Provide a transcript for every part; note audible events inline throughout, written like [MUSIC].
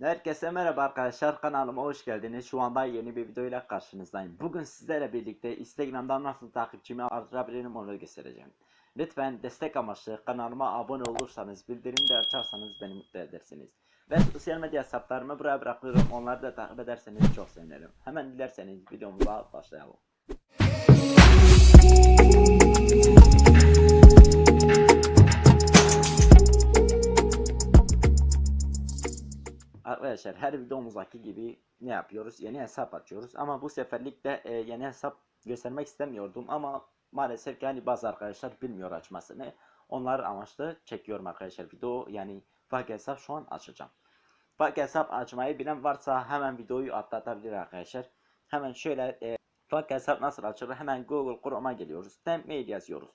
Herkese merhaba arkadaşlar kanalıma hoş geldiniz. Şu anda yeni bir videoyla karşınızdayım. Bugün sizlerle birlikte Instagram'dan nasıl takipçimi artırabilirim onu göstereceğim. Lütfen destek amaçlı kanalıma abone olursanız, bildirim de açarsanız beni mutlu edersiniz. Ve sosyal medya hesaplarımı buraya bırakıyorum. Onları da takip ederseniz çok sevinirim. Hemen dilerseniz videomuza başlayalım. Arkadaşlar her videomuzdaki gibi ne yapıyoruz? Yeni hesap açıyoruz. Ama bu seferlik de e, yeni hesap göstermek istemiyordum ama maalesef ki hani bazı arkadaşlar bilmiyor açmasını. Onlar amaçlı çekiyorum arkadaşlar video yani farklı hesap şu an açacağım. Farklı hesap açmayı bilen varsa hemen videoyu atlatabilir arkadaşlar. Hemen şöyle e, farklı hesap nasıl açılır? Hemen Google Chrome'a geliyoruz. Temp mail yazıyoruz.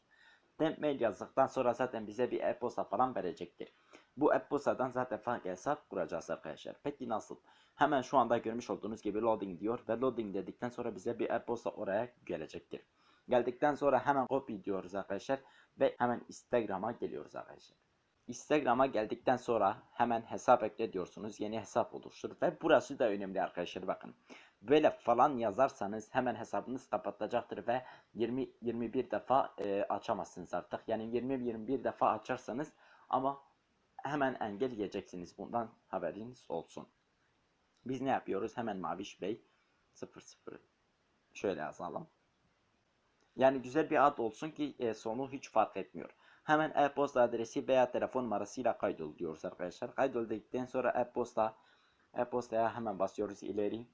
Temp mail yazdıktan sonra zaten bize bir e-posta falan verecektir. Bu e-postadan zaten farklı hesap kuracağız arkadaşlar. Peki nasıl? Hemen şu anda görmüş olduğunuz gibi loading diyor ve loading dedikten sonra bize bir e-posta oraya gelecektir. Geldikten sonra hemen copy diyoruz arkadaşlar ve hemen Instagram'a geliyoruz arkadaşlar. Instagram'a geldikten sonra hemen hesap ekle diyorsunuz. Yeni hesap oluştur ve burası da önemli arkadaşlar bakın. Böyle falan yazarsanız hemen hesabınız kapatacaktır ve 20 21 defa e, açamazsınız artık. Yani 20 21 defa açarsanız ama hemen engel yiyeceksiniz. Bundan haberiniz olsun. Biz ne yapıyoruz? Hemen Maviş Bey 00 şöyle yazalım. Yani güzel bir ad olsun ki e, sonu hiç fark etmiyor. Hemen e-posta adresi veya telefon numarasıyla kaydol diyoruz arkadaşlar. Kaydol dedikten sonra e-posta e-postaya hemen basıyoruz ileri.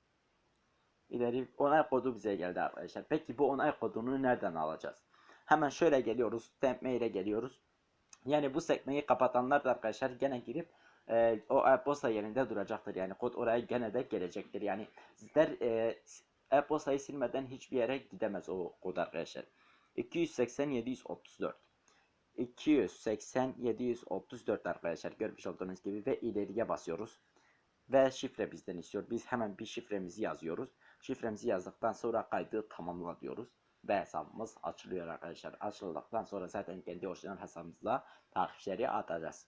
İleri onay kodu bize geldi arkadaşlar. Peki bu onay kodunu nereden alacağız? Hemen şöyle geliyoruz. Temp mail'e geliyoruz. Yani bu sekmeyi kapatanlar da arkadaşlar gene girip e, o e-posta yerinde duracaktır. Yani kod oraya gene de gelecektir. Yani sizler e, e-postayı silmeden hiçbir yere gidemez o kod arkadaşlar. 280 734 280 734 arkadaşlar görmüş olduğunuz gibi ve ileriye basıyoruz. Ve şifre bizden istiyor. Biz hemen bir şifremizi yazıyoruz. Şifremizi yazdıktan sonra kaydı tamamla diyoruz ve hesabımız açılıyor arkadaşlar. Açıldıktan sonra zaten kendi orijinal hesabımızla takipçileri atacağız.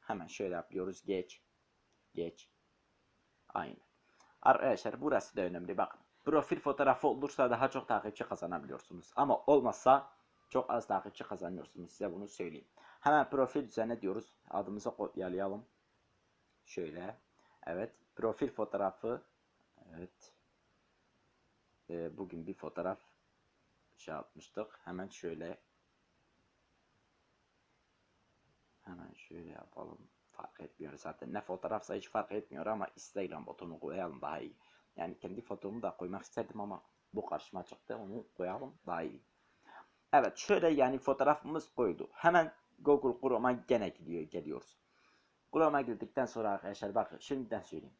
Hemen şöyle yapıyoruz. Geç. Geç. Aynı. Arkadaşlar burası da önemli. Bakın. Profil fotoğrafı olursa daha çok takipçi kazanabiliyorsunuz. Ama olmazsa çok az takipçi kazanıyorsunuz. Size bunu söyleyeyim. Hemen profil düzenle diyoruz. Adımızı kopyalayalım. Şöyle. Evet. Profil fotoğrafı. Evet. Ee, bugün bir fotoğraf şey yapmıştık. Hemen şöyle hemen şöyle yapalım. Fark etmiyor zaten. Ne fotoğrafsa hiç fark etmiyor ama Instagram botonu koyalım daha iyi. Yani kendi fotomu da koymak isterdim ama bu karşıma çıktı. Onu koyalım daha iyi. Evet şöyle yani fotoğrafımız koydu. Hemen Google Chrome'a gene gidiyor geliyoruz. Chrome'a girdikten sonra arkadaşlar bakın şimdiden söyleyeyim.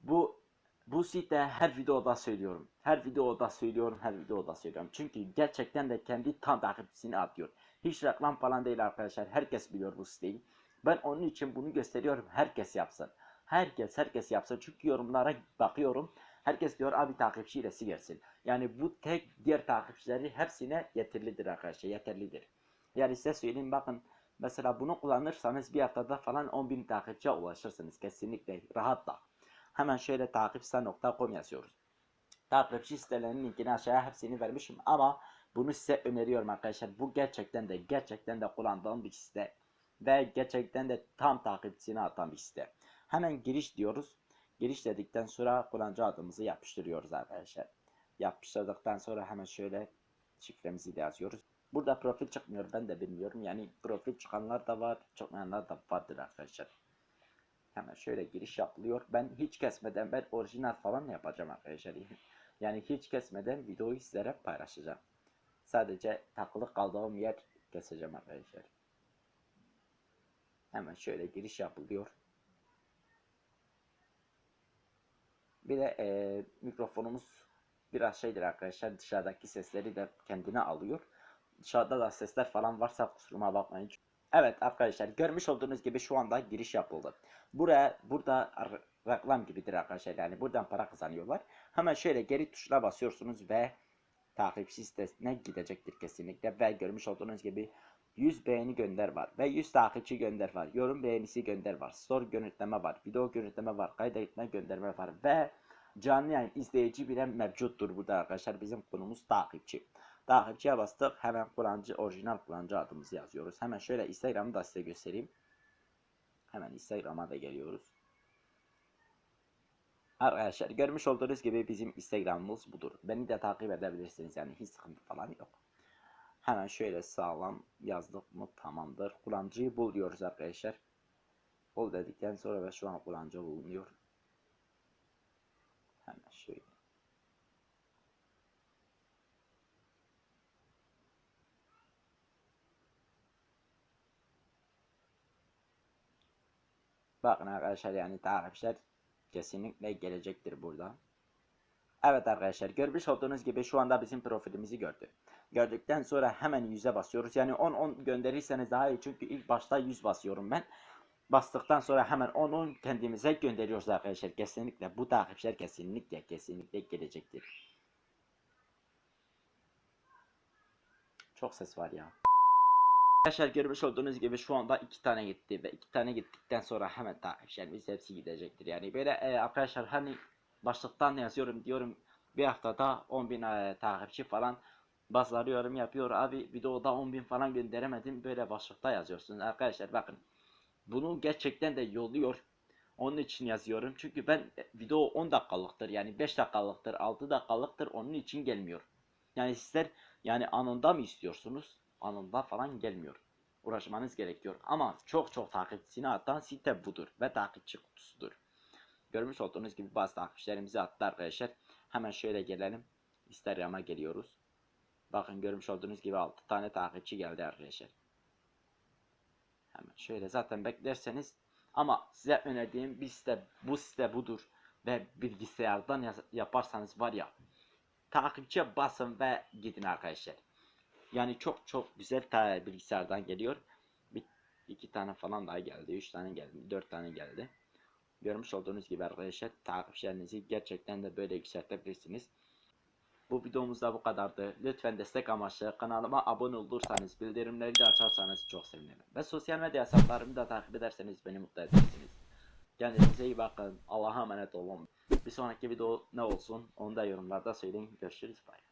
Bu bu site her videoda söylüyorum. Her videoda söylüyorum, her videoda söylüyorum. Çünkü gerçekten de kendi tam takipçisini atıyor. Hiç reklam falan değil arkadaşlar. Herkes biliyor bu siteyi. Ben onun için bunu gösteriyorum. Herkes yapsın. Herkes herkes yapsın. Çünkü yorumlara bakıyorum. Herkes diyor abi takipçi ilesi gelsin. Yani bu tek diğer takipçileri hepsine yeterlidir arkadaşlar. Yeterlidir. Yani size söyleyeyim bakın. Mesela bunu kullanırsanız bir haftada falan 10.000 takipçiye ulaşırsınız. Kesinlikle rahatla. Hemen şöyle takipsite.com yazıyoruz. Takipçi sitelerinin linkini aşağıya hepsini vermişim ama bunu size öneriyorum arkadaşlar. Bu gerçekten de gerçekten de kullandığım bir site ve gerçekten de tam takipçisini atan bir site. Hemen giriş diyoruz. Giriş dedikten sonra kullanıcı adımızı yapıştırıyoruz arkadaşlar. Yapıştırdıktan sonra hemen şöyle şifremizi de yazıyoruz. Burada profil çıkmıyor ben de bilmiyorum. Yani profil çıkanlar da var, çıkmayanlar da vardır arkadaşlar. Hemen şöyle giriş yapılıyor. Ben hiç kesmeden ben orijinal falan yapacağım arkadaşlar. [LAUGHS] Yani hiç kesmeden videoyu sizlere paylaşacağım. Sadece takılı kaldığım yer keseceğim arkadaşlar. Hemen şöyle giriş yapılıyor. Bir de e, mikrofonumuz biraz şeydir arkadaşlar. Dışarıdaki sesleri de kendine alıyor. Dışarıda da sesler falan varsa kusuruma bakmayın. Evet arkadaşlar görmüş olduğunuz gibi şu anda giriş yapıldı. Buraya burada reklam gibidir arkadaşlar yani buradan para kazanıyorlar. Hemen şöyle geri tuşuna basıyorsunuz ve takipçi sitesine gidecektir kesinlikle ve görmüş olduğunuz gibi 100 beğeni gönder var ve 100 takipçi gönder var. Yorum beğenisi gönder var. Story görüntüleme var. Video görüntüleme var. Kaydetme gönderme var ve canlı yayın izleyici bile mevcuttur burada arkadaşlar. Bizim konumuz takipçi. Takipçiye bastık. Hemen kullanıcı, orijinal kullanıcı adımızı yazıyoruz. Hemen şöyle Instagram'ı da size göstereyim. Hemen Instagram'a da geliyoruz. Arkadaşlar görmüş olduğunuz gibi bizim Instagram'ımız budur. Beni de takip edebilirsiniz yani hiç sıkıntı falan yok. Hemen şöyle sağlam yazdık mı tamamdır. Kullanıcıyı bul diyoruz arkadaşlar. Bul dedikten sonra ve şu an kullanıcı bulunuyor. Hemen şöyle. Bakın arkadaşlar yani takipçiler kesinlikle gelecektir burada. Evet arkadaşlar görmüş olduğunuz gibi şu anda bizim profilimizi gördü. Gördükten sonra hemen 100'e basıyoruz. Yani 10-10 gönderirseniz daha iyi çünkü ilk başta 100 basıyorum ben. Bastıktan sonra hemen 10-10 kendimize gönderiyoruz arkadaşlar. Kesinlikle bu takipçiler kesinlikle kesinlikle gelecektir. Çok ses var ya. Arkadaşlar görmüş olduğunuz gibi şu anda iki tane gitti ve iki tane gittikten sonra hemen takipçilerimiz hepsi gidecektir. Yani böyle e, arkadaşlar hani başlıktan yazıyorum diyorum bir haftada 10.000 e, takipçi falan bazıları yorum yapıyor. Abi videoda 10.000 falan gönderemedim böyle başlıkta yazıyorsunuz. Arkadaşlar bakın bunu gerçekten de yolluyor onun için yazıyorum. Çünkü ben e, video 10 dakikalıktır yani 5 dakikalıktır 6 dakikalıktır onun için gelmiyor. Yani sizler yani anında mı istiyorsunuz anında falan gelmiyor uğraşmanız gerekiyor ama çok çok takipçisini atan site budur ve takipçi kutusudur Görmüş olduğunuz gibi bazı takipçilerimizi attı arkadaşlar. Hemen şöyle gelelim. Instagram'a geliyoruz. Bakın görmüş olduğunuz gibi 6 tane takipçi geldi arkadaşlar. Hemen şöyle zaten beklerseniz ama size önerdiğim bir site bu site budur ve bilgisayardan yaparsanız var ya takipçiye basın ve gidin arkadaşlar. Yani çok çok güzel ta bilgisayardan geliyor. Bir, iki tane falan daha geldi. Üç tane geldi. Dört tane geldi. Görmüş olduğunuz gibi arkadaşlar takipçilerinizi gerçekten de böyle yükseltebilirsiniz. Bu videomuz da bu kadardı. Lütfen destek amaçlı kanalıma abone olursanız, bildirimleri de açarsanız çok sevinirim. Ve sosyal medya hesaplarımı da takip ederseniz beni mutlu edersiniz. Kendinize iyi bakın. Allah'a emanet olun. Bir sonraki video ne olsun onu da yorumlarda söyleyin. Görüşürüz. Bye.